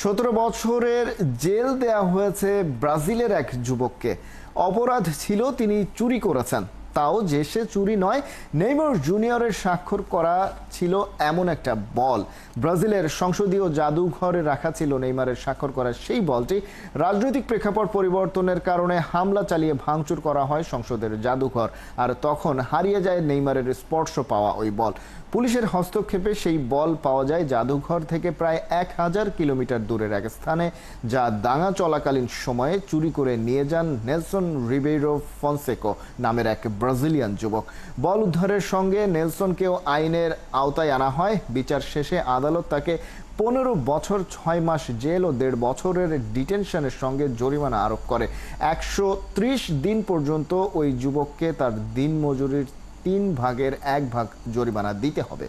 সতেরো বছরের জেল দেয়া হয়েছে ব্রাজিলের এক যুবককে। অপরাধ ছিল তিনি চুরি করেছেন। তাও যে সে চুরি নয়, নেইমার জুনিয়রের স্বাক্ষর করা ছিল এমন একটা বল। ব্রাজিলের সংসদীয় জাদুঘরে রাখা ছিল নেইমারের স্বাক্ষর করা সেই বলটি। রাজনৈতিক প্রেক্ষাপট পরিবর্তনের কারণে হামলা চালিয়ে ভাঙচুর করা হয় সংসদের জাদুঘর, আর তখন হারিয়ে যায় নেইমারের স্পর্শ পাওয়া ওই বল। পুলিশের হস্তক্ষেপে সেই বল পাওয়া যায় জাদুঘর থেকে প্রায় এক হাজার কিলোমিটার দূরের এক স্থানে, যা দাঙ্গা চলাকালীন সময়ে চুরি করে নিয়ে যান নেলসন রিবেরো ফনসেকো নামের এক ব্রাজিলিয়ান যুবক। বল উদ্ধারের সঙ্গে নেলসনকেও আইনের আওতায় আনা হয়। বিচার শেষে আদালত তাকে পনেরো বছর ছয় মাস জেল ও দেড় বছরের ডিটেনশনের সঙ্গে জরিমানা আরোপ করে। একশো ত্রিশ দিন পর্যন্ত ওই যুবককে তার দিন মজুরির তিন ভাগের এক ভাগ জরিমানা দিতে হবে।